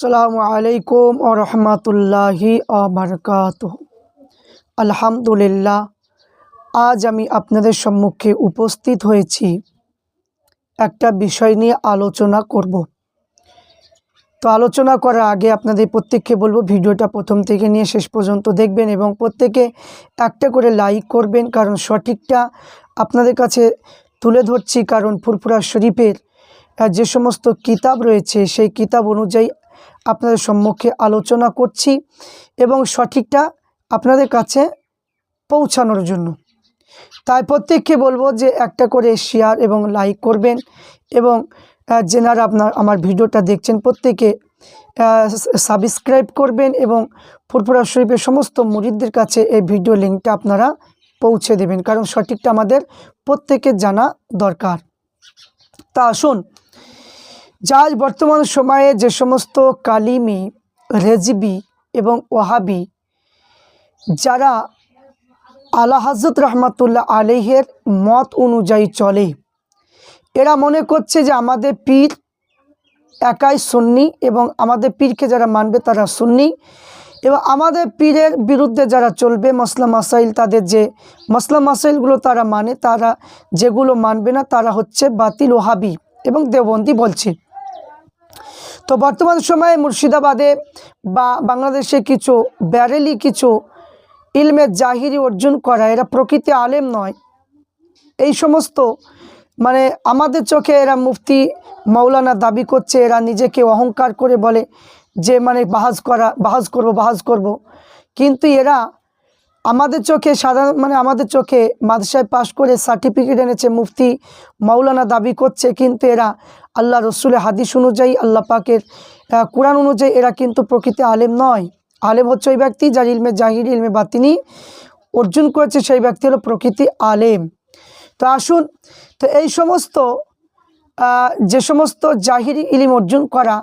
আসসালামু আলাইকুম ও রহমতুল্লাহি আবরকাত আলহামদুলিল্লাহ, আজ আমি আপনাদের সম্মুখে উপস্থিত হয়েছি একটা বিষয় নিয়ে আলোচনা করব। তো আলোচনা করার আগে আপনাদের প্রত্যেককে বলব, ভিডিওটা প্রথম থেকে নিয়ে শেষ পর্যন্ত দেখবেন এবং প্রত্যেকে একটা করে লাইক করবেন, কারণ সঠিকটা আপনাদের কাছে তুলে ধরছি। কারণ ফুরফুরা শরীফের যে সমস্ত কিতাব রয়েছে, সেই কিতাব অনুযায়ী আপনাদের সম্মুখে আলোচনা করছি এবং সঠিকটা আপনাদের কাছে পৌঁছানোর জন্য। তাই প্রত্যেককে বলব যে একটা করে শেয়ার এবং লাইক করবেন এবং যেনারা আপনার, আমার ভিডিওটা দেখছেন প্রত্যেকে সাবস্ক্রাইব করবেন এবং ফুরফুরা শরীফের সমস্ত মুরিদদের কাছে এই ভিডিও লিঙ্কটা আপনারা পৌঁছে দেবেন। কারণ সঠিকটা আমাদের প্রত্যেকের জানা দরকার। তা আসুন যা বর্তমান সময়ে যে সমস্ত কালিমি, রেজিবি এবং ওহাবি যারা আলা হজরত রহমতুল্লাহ আলহের মত অনুযায়ী চলে, এরা মনে করছে যে আমাদের পীর একাই সুন্নি এবং আমাদের পীরকে যারা মানবে তারা সুন্নি এবং আমাদের পীরের বিরুদ্ধে যারা চলবে, মসলা মাসাইল তাদের যে, মসলা মাসাইলগুলো তারা মানে তারা যেগুলো মানবে না তারা হচ্ছে বাতিল ওহাবি এবং দেওবন্দি বলছে। তো বর্তমান সময়ে মুর্শিদাবাদে বা বাংলাদেশে কিছু ব্যারেলি, কিছু ইলমের জাহিরি অর্জন করা, এরা প্রকৃতি আলেম নয়। এই সমস্ত মানে আমাদের চোখে এরা মুফতি মৌলানা দাবি করছে, এরা নিজেকে অহংকার করে বলে যে মানে বাহাজ করা, বাহাজ করব বাহাজ করব। কিন্তু এরা আমাদের চোখে সাধারণ মানে আমাদের চোখে মাদ্রাসায় পাশ করে সার্টিফিকেট এনেছে মুফতি মাওলানা দাবি করছে, কিন্তু এরা আল্লাহ রসুলের হাদিস অনুযায়ী, আল্লাহ পাকের কোরআন অনুযায়ী এরা কিন্তু প্রকৃতি আলেম নয়। আলেম হচ্ছে ওই ব্যক্তি যার ইলমে জাহিরি, ইলমে বাতিনি অর্জন করেছে, সেই ব্যক্তি হলো প্রকৃতি আলেম। তো আসুন, তো এই সমস্ত যে সমস্ত জাহিরি ইলিম অর্জন করা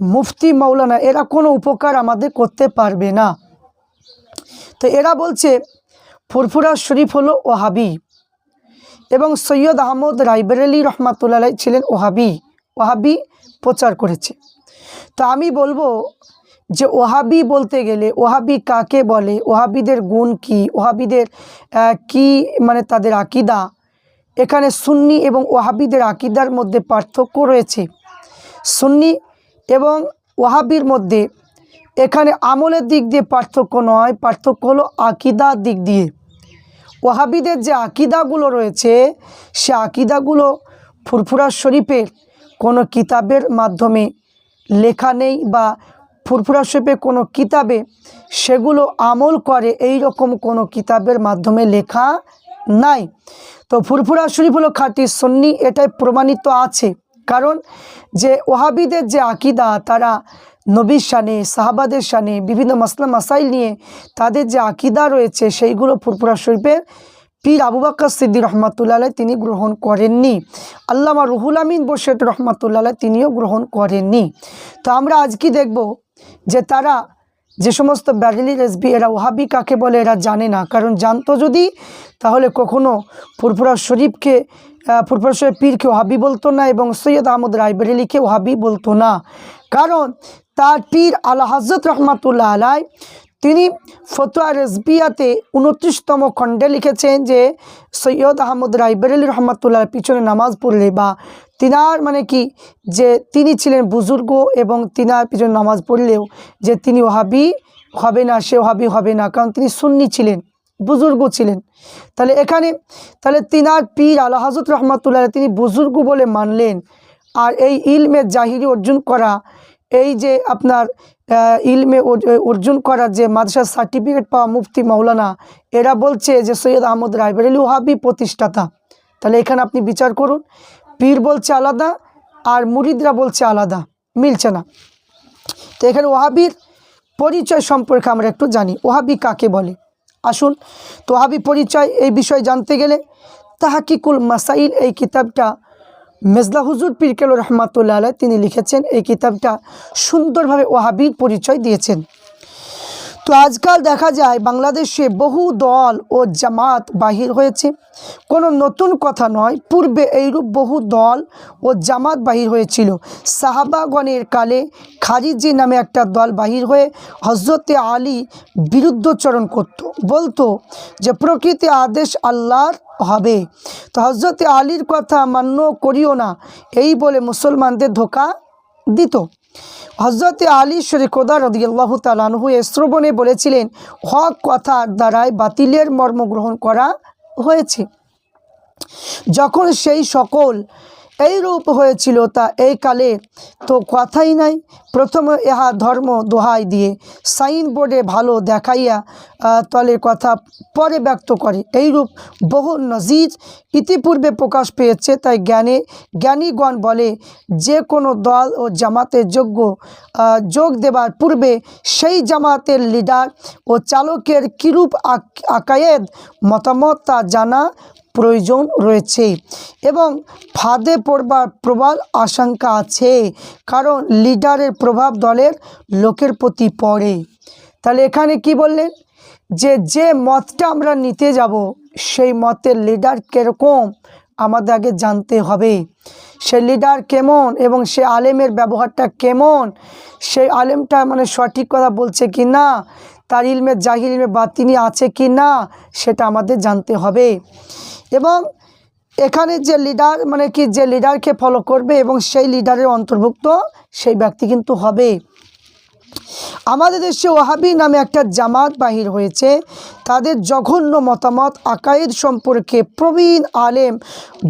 মুফতি, মাওলানা, এরা কোনো উপকার আমাদের করতে পারবে না। তো এরা বলছে, ফুরফুরা শরীফ হলো ওহাবি এবং সৈয়দ আহমদ রাইবেরেলি রহমাতুল্লাহ ছিলেন ওহাবি। ওহাবি প্রচার করেছে। তো আমি বলব যে ওহাবি বলতে গেলে ওহাবি কাকে বলে ওহাবিদের গুণ কি ওহাবিদের কি মানে তাদের আকিদা? এখানে সুন্নি এবং ওহাবিদের আকিদার মধ্যে পার্থক্য রয়েছে। সুন্নি এবং ওহাবির মধ্যে এখানে আমলের দিক দিয়ে পার্থক্য নয়, পার্থক্য হলো আকিদার দিক দিয়ে। ওহাবিদের যে আকিদাগুলো রয়েছে, সে আকিদাগুলো ফুরফুরা শরীফের কোনো কিতাবের মাধ্যমে লেখা নেই বা ফুরফুরা শরীফের কোনো কিতাবে সেগুলো আমল করে এই রকম কোনো কিতাবের মাধ্যমে লেখা নাই। তো ফুরফুরা শরীফ হলো খাঁটি সন্নি, এটাই প্রমাণিত আছে। কারণ যে ওহাবিদের যে আকিদা, তারা নবীর শানে, সাহাবাদের শানে, বিভিন্ন মাসলা মাসাইল নিয়ে তাদের যে আকিদা রয়েছে, সেইগুলো ফুরফুরা শরীফের পীর আবু বাক্কর সিদ্দি রহমাতুল্লাহ তিনি গ্রহণ করেননি। আল্লামা রুহুল আমিন বসেট রহমাতুল্লাহ তিনিও গ্রহণ করেননি। তো আমরা আজ কি দেখব? যে তারা যে সমস্ত ব্যারেলি রেসবি, এরা ওহাবি কাকে বলে? এরা জানে না। কারণ জানতো যদি, তাহলে কখনো ফুরফুরা শরীফকে ফুরফুরা শরীফ পীরকে ওহাবি বলতো না এবং সৈয়দ আহমদ রায়বেরেলিকে ওহাবি বলতো না। কারণ তার পীর আলা হজরত রহমাতুল্লাহ আলাই তিনি ফতোয়া রেসবিয়াতে উনত্রিশতম খণ্ডে লিখেছেন যে, সৈয়দ আহমদ রাইবেরেলি রহমাতুল্লাহ পিছনে নামাজ পড়লে বা তিনার মানে কি যে তিনি ছিলেন বুজুর্গ এবং তিনার পিছনে নামাজ পড়লেও যে তিনি ওহাবি হবে না, সে ওহাবি হবে না, কারণ তিনি সুন্নি ছিলেন, বুজুর্গ ছিলেন। তাহলে এখানে, তাহলে তিনার পীর আলা হজরত রহমাতুল্লাহ তিনি বুজুর্গ বলে মানলেন, আর এই ইলমে জাহিরি অর্জন করা এই যে আপনার ইলমে অর- অর্জন করার যে মাদ্রাসার সার্টিফিকেট পাওয়া মুফতি মাওলানা, এরা বলছে যে সৈয়দ আহমদ রায়বেরেলি ওহাবি প্রতিষ্ঠাতা। তাহলে এখানে আপনি বিচার করুন। পীর বলছে আলাদা আর মুরিদরা বলছে আলাদা। মিলছে না। তো এখানে ওহাবির পরিচয় সম্পর্কে আমরা একটু জানি। ওহাবি কাকে বলে? আসুন। তো ওহাবি পরিচয় এই বিষয়ে জানতে গেলে তাহাকিকুল মাসাইল এই কিতাবটা মেজলা হুজুর পিরকেল রহমাতুল্লাহ তিনি লিখেছেন এই কিতাবটা সুন্দরভাবে ওহাবির পরিচয় দিয়েছেন। তো আজকাল দেখা যায় বাংলাদেশে বহু দল ও জামাত বাহির হয়েছে। কোনো নতুন কথা নয়, পূর্বে এইরূপ বহু দল ও জামাত বাহির হয়েছিল। সাহাবাগণের কালে খারিজি নামে একটা দল বাহির হয়ে হজরতে আলী বিরুদ্ধচরণ করত। বলতো যে, প্রকৃতি আদেশ আল্লাহর হবে। তো হজরতে আলীর কথা মান্য করিও না। এই বলে মুসলমানদের ধোকা দিত। হজরতে আলী শরিকোদা রদিয়াল্লাহ তালানহু এ শ্রবণে বলেছিলেন, হক কথার দ্বারাই বাতিলের মর্ম গ্রহণ করা হয়েছে। যখন সেই সকল এই রূপ হয়েছিল তা এই কালে। তো কথাই নাই। প্রথমে ইহা ধর্ম দোহাই দিয়ে সাইন বোর্ডে ভালো দেখাইয়া তলে কথা পরে ব্যক্ত করে। এইরূপ বহু নজির ইতিপূর্বে প্রকাশ পেয়েছে, তাই জ্ঞানে, জ্ঞানীগণ বলে যে কোনো দল ও জামাতের যোগ্য যোগ দেবার পূর্বে সেই জামাতের লিডার ও চালকের কিরূপ আক- আকায়েদ মতামত তা জানা প্রয়োজন রয়েছে এবং ফাঁদে পড়বার প্রবল আশঙ্কা আছে, কারণ লিডারের প্রভাব দলের লোকের প্রতি পড়ে। তাহলে এখানে কি বললেন? যে যে মতটা আমরা নিতে যাব, সেই মতের লিডার কীরকম আমাদের আগে জানতে হবে। সে লিডার কেমন এবং সে আলেমের ব্যবহারটা কেমন? সেই আলেমটা মানে সঠিক কথা বলছে কি না? তার ইলমে জাহির ইলমে বাতিনি আছে কি না? সেটা আমাদের জানতে হবে। এবং এখানে যে লিডার মানে কি যে লিডারকে ফলো করবে এবং সেই লিডারের অন্তর্ভুক্ত সেই ব্যক্তি কিন্তু হবে। আমাদের দেশে ওহাবি নামে একটা জামাত বাহির হয়েছে। তাদের জঘন্য মতামত আকাইদ সম্পর্কে প্রবীণ আলেম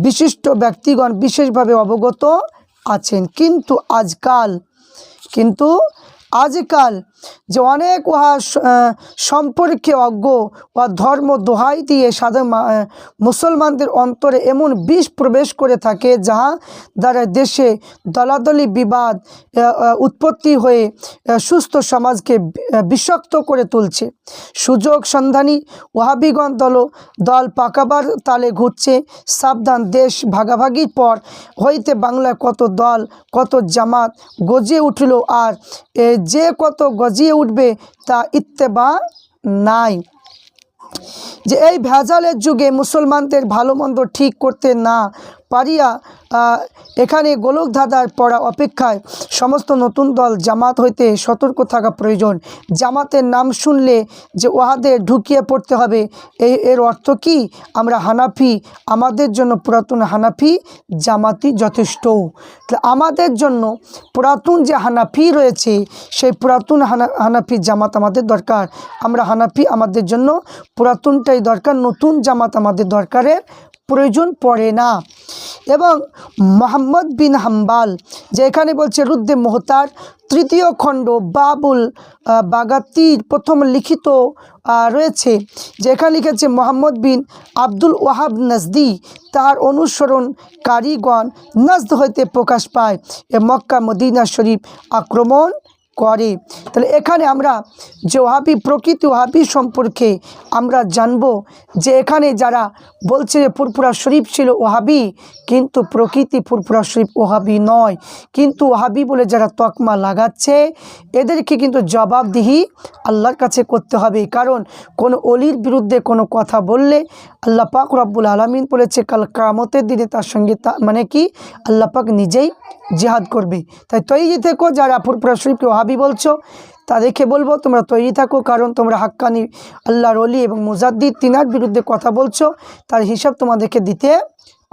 বিশিষ্ট ব্যক্তিগণ বিশেষভাবে অবগত আছেন। কিন্তু আজকাল কিন্তু আজকাল যে অনেক উহা সম্পর্কে অজ্ঞ বা ধর্ম দোহাই দিয়ে সাধারণ মুসলমানদের অন্তরে এমন বিষ প্রবেশ করে থাকে যাহা দ্বারা দেশে দলাদলি, বিবাদ উৎপত্তি হয়ে সুস্থ সমাজকে বিষাক্ত করে তুলছে। সুযোগ সন্ধানী ওহাবিগণ দল দল পাকাবার তালে ঘুরছে। সাবধান, দেশ ভাগাভাগির পর হইতে বাংলায় কত দল, কত জামাত গজে উঠল আর যে কত গজিয়ে উঠবে তা ইত্তেবা নাই। যে এই ভেজালের যুগে মুসলমানদের ভালো মন্দ ঠিক করতে না পারিয়া এখানে গোলক ধাঁধার পড়া অপেক্ষায় সমস্ত নতুন দল জামাত হইতে সতর্ক থাকা প্রয়োজন। জামাতের নাম শুনলে যে ওহাদের ঢুকিয়ে পড়তে হবে এই এর অর্থ কি? আমরা হানাফি, আমাদের জন্য পুরাতন হানাফি জামাতি যথেষ্ট। আমাদের জন্য পুরাতন যে হানাফি রয়েছে, সেই পুরাতন হানা, হানাফি জামাত আমাদের দরকার। আমরা হানাফি আমাদের জন্য পুরাতনটাই দরকার, নতুন জামাত আমাদের দরকারের প্রয়োজন পড়ে না। এবং মোহাম্মদ বিন হাম্বাল, যে এখানে বলছে রুদ্দে মোহতার, তৃতীয় খণ্ড বাবুল বাগাতির প্রথম লিখিত রয়েছে যেখানে লিখেছে মোহাম্মদ বিন আব্দুল ওয়াহাব নজদি, তার অনুসরণকারীগণ নজদ হইতে প্রকাশ পায়। এ মক্কা মদিনা শরীফ আক্রমণ করে। তাহলে এখানে আমরা যে ওহাবি প্রকৃতি ওহাবি সম্পর্কে আমরা জানব যে এখানে যারা বলছে যে ফুরফুরা শরীফ ছিল ওহাবি, কিন্তু প্রকৃতি ফুরফুরা শরীফ ওহাবি নয়। কিন্তু ওহাবি বলে যারা তকমা লাগাচ্ছে, এদেরকে কিন্তু জবাবদিহি আল্লাহর কাছে করতে হবে। কারণ কোনো অলির বিরুদ্ধে কোনো কথা বললে আল্লাহ পাক রব্বুল আলমিন বলেছে, কাল কামতের দিনে তার সঙ্গে মানে কি? আল্লাহ পাক নিজেই জিহাদ করবে। তাই তৈরি থেকো, যারা ফুরফুরা শরীফকে ওহাবি বলছো, তাদেরকে বলব, তোমরা তৈরি থাকো, কারণ তোমরা হাক্কানি, আল্লাহর অলি এবং মুজাদ্দিদ তিনার বিরুদ্ধে কথা বলছো, তার হিসাব তোমাদেরকে দিতে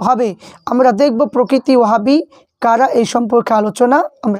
হবে। আমরা দেখব প্রকৃতি ওহাবি কারা, এই সম্পর্কে আলোচনা। আমরা